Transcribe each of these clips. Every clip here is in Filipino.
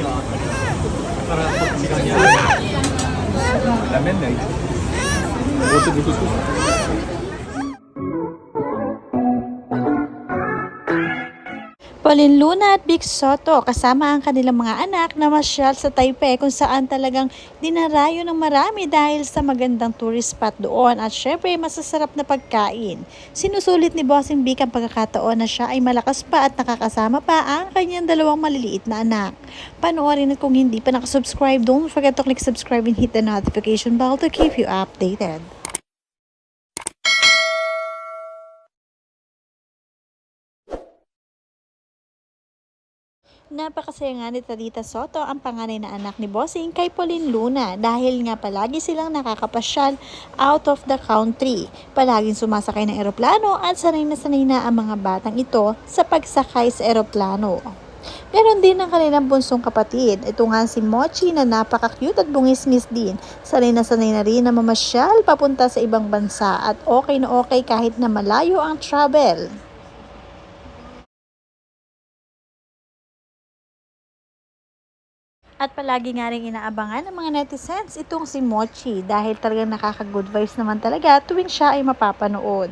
nyo ah. para pagsigang niya. Lamen na eh. Gusto gusto gusto. Pauline Luna at Big Soto kasama ang kanilang mga anak na masyal sa Taipei kung saan talagang dinarayo ng marami dahil sa magandang tourist spot doon at syempre masasarap na pagkain. Sinusulit ni Bossing Big ang pagkakataon na siya ay malakas pa at nakakasama pa ang kanyang dalawang maliliit na anak. Panoorin at kung hindi pa nakasubscribe, don't forget to click subscribe and hit the notification bell to keep you updated. Napakasaya nga ni Tadita Soto ang panganay na anak ni Bossing kay Pauline Luna dahil nga palagi silang nakakapasyal out of the country. Palaging sumasakay ng eroplano at sanay na sanay na ang mga batang ito sa pagsakay sa eroplano. Ganon din ang kanilang bunsong kapatid. Ito nga si Mochi na napaka-cute at bungis-ngis din. Sanay na sanay na rin na mamasyal papunta sa ibang bansa at okay na okay kahit na malayo ang travel. At palagi nga rin inaabangan ng mga netizens itong si Mochi dahil talagang nakaka-good vibes naman talaga tuwing siya ay mapapanood.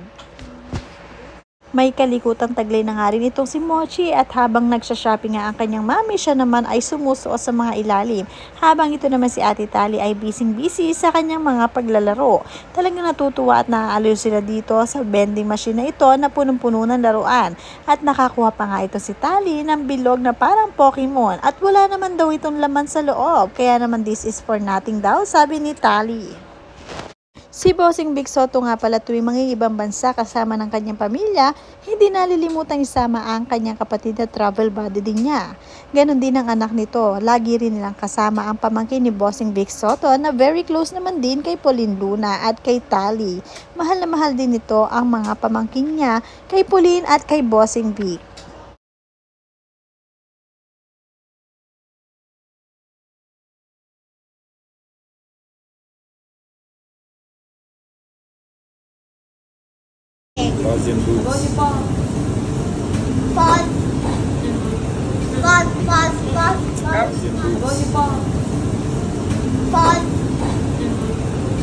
May kalikutang taglay na nga rin itong si Mochi at habang nagsha-shopping nga ang kanyang mami, siya naman ay sumusuot sa mga ilalim. Habang ito naman si Ate Tali ay busy-busy sa kanyang mga paglalaro. Talagang natutuwa at naaaliw sila dito sa vending machine na ito na punong-puno ng laruan. At nakakuha pa nga ito si Tali ng bilog na parang Pokemon at wala naman daw itong laman sa loob. Kaya naman this is for nothing daw, sabi ni Tali. Si Bossing Big Soto nga pala tuwing mangingibang bansa kasama ng kanyang pamilya, hindi nalilimutang isama ang kanyang kapatid na travel buddy din niya. Ganon din ang anak nito, lagi rin nilang kasama ang pamangkin ni Bossing Big Soto na very close naman din kay Pauline Luna at kay Tali. Mahal na mahal din nito ang mga pamangkin niya kay Pauline at kay Bossing Big. Frozen boots. Fun. Fun, fun, fun, fun. Frozen boots. Fun.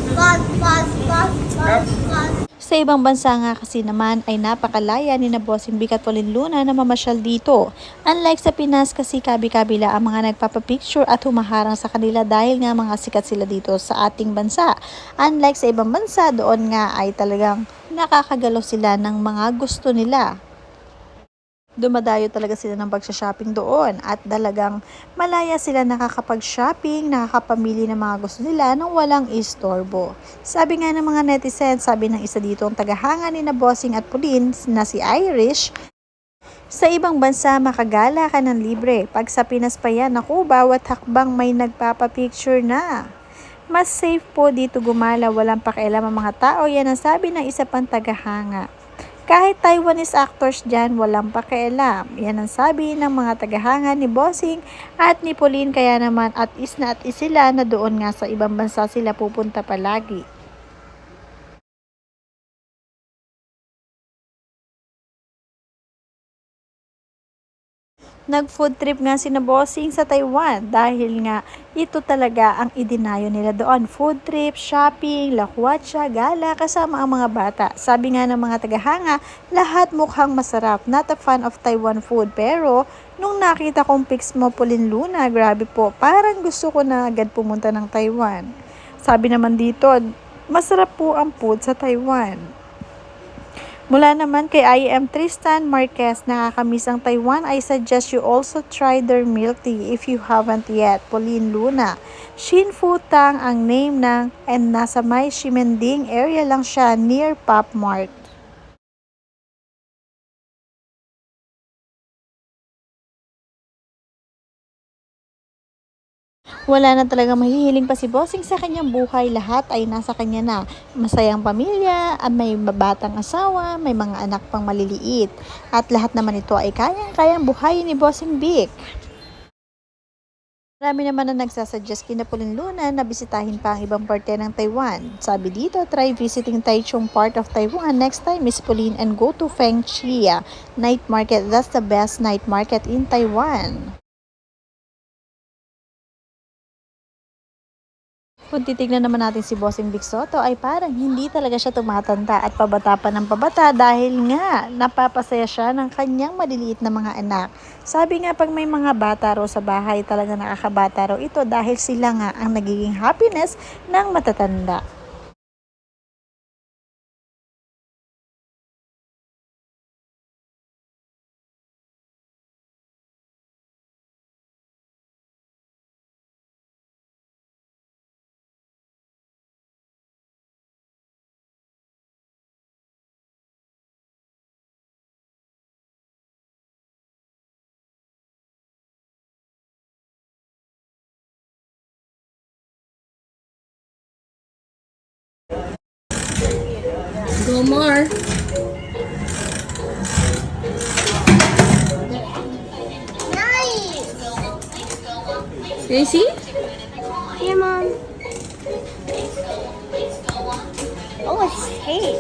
Fun, fun, fun, fun, fun. Sa ibang bansa nga kasi naman ay napakalaya ni na Bossing at Pauline Luna na mamasyal dito. Unlike sa Pinas kasi kabi-kabila ang mga nagpapapicture at humaharang sa kanila dahil nga mga sikat sila dito sa ating bansa. Unlike sa ibang bansa, doon nga ay talagang nakakagalaw sila ng mga gusto nila dumadayo talaga sila ng pagsha-shopping doon at talagang malaya sila nakakapag-shopping, nakakapamili ng mga gusto nila nang walang istorbo. Sabi nga ng mga netizens, sabi ng isa dito ang tagahanga ni na Bossing at Pauline na si Irish, sa ibang bansa, makagala ka ng libre. Pag sa Pinas pa yan, naku, bawat hakbang may nagpapapicture na. Mas safe po dito gumala, walang pakialam ang mga tao. Yan ang sabi ng isa pang tagahanga. Kahit Taiwanese actors dyan, walang pakialam. Yan ang sabi ng mga tagahanga ni Bossing at ni Pauline kaya naman at is na at is sila na doon nga sa ibang bansa sila pupunta palagi. Nag-food trip nga si Bossing sa Taiwan dahil nga ito talaga ang idinayo nila doon. Food trip, shopping, lakwatsa, gala, kasama ang mga bata. Sabi nga ng mga tagahanga, lahat mukhang masarap. Not a fan of Taiwan food. Pero, nung nakita kong pics mo, Pauline Luna, grabe po, parang gusto ko na agad pumunta ng Taiwan. Sabi naman dito, masarap po ang food sa Taiwan. Mula naman kay IM Tristan Marquez, nakakamiss ang Taiwan, I suggest you also try their milk tea if you haven't yet. Pauline Luna. Shin Fu Tang ang name ng and nasa may Shimending area lang siya near Pop Mart. Wala na talaga mahihiling pa si Bossing sa kanyang buhay. Lahat ay nasa kanya na. Masayang pamilya, ah, may batang asawa, may mga anak pang maliliit. At lahat naman ito ay kayang-kayang buhayin ni Bossing Big. Marami naman na nagsasuggest kina Pauline Luna na bisitahin pa ang ibang parte ng Taiwan. Sabi dito, try visiting Taichung part of Taiwan next time Miss Pauline and go to Feng Chia Night Market. That's the best night market in Taiwan. Kung titignan naman natin si Bossing Big Soto ay parang hindi talaga siya tumatanda at pabata pa ng pabata dahil nga napapasaya siya ng kanyang maliliit na mga anak. Sabi nga pag may mga bata raw sa bahay talaga nakakabata raw ito dahil sila nga ang nagiging happiness ng matatanda. Go more. Nice. Can you see? Here, Mom. Oh, it's tape.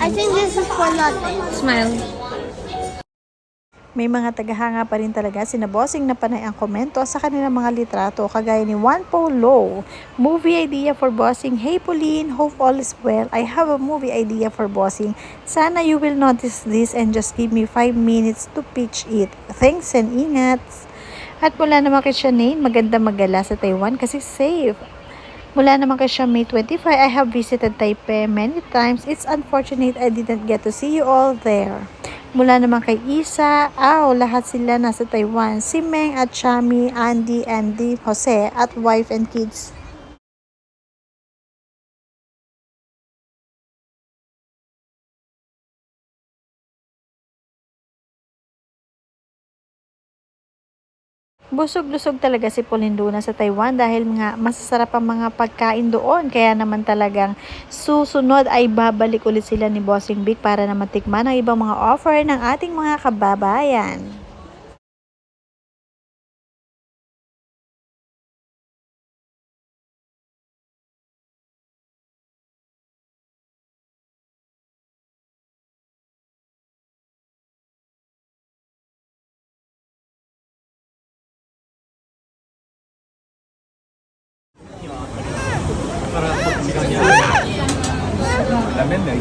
I think this is for nothing. Smile. May mga tagahanga pa rin talaga sina Bossing na panay ang komento sa kanilang mga litrato kagaya ni Juan Paulo. Movie idea for Bossing. Hey Pauline, hope all is well. I have a movie idea for Bossing. Sana you will notice this and just give me 5 minutes to pitch it. Thanks and ingat. At mula naman kay Shanaine, maganda magala sa Taiwan kasi safe. Mula naman kay May 25, I have visited Taipei many times. It's unfortunate I didn't get to see you all there. Mula naman kay Isa, aw, lahat sila nasa Taiwan. Si Meng at Chami, Andy, Andy, Jose, at wife and kids. Busog-lusog talaga si Pauline Luna sa Taiwan dahil nga masasarap ang mga pagkain doon. Kaya naman talagang susunod ay babalik ulit sila ni Bossing Big para na matikman ang ibang mga offer ng ating mga kababayan. Ramen na.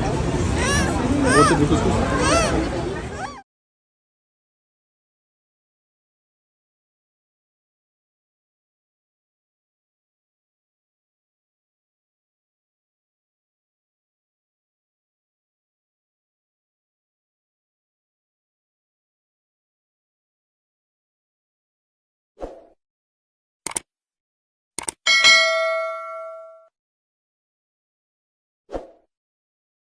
Gusto gusto gusto.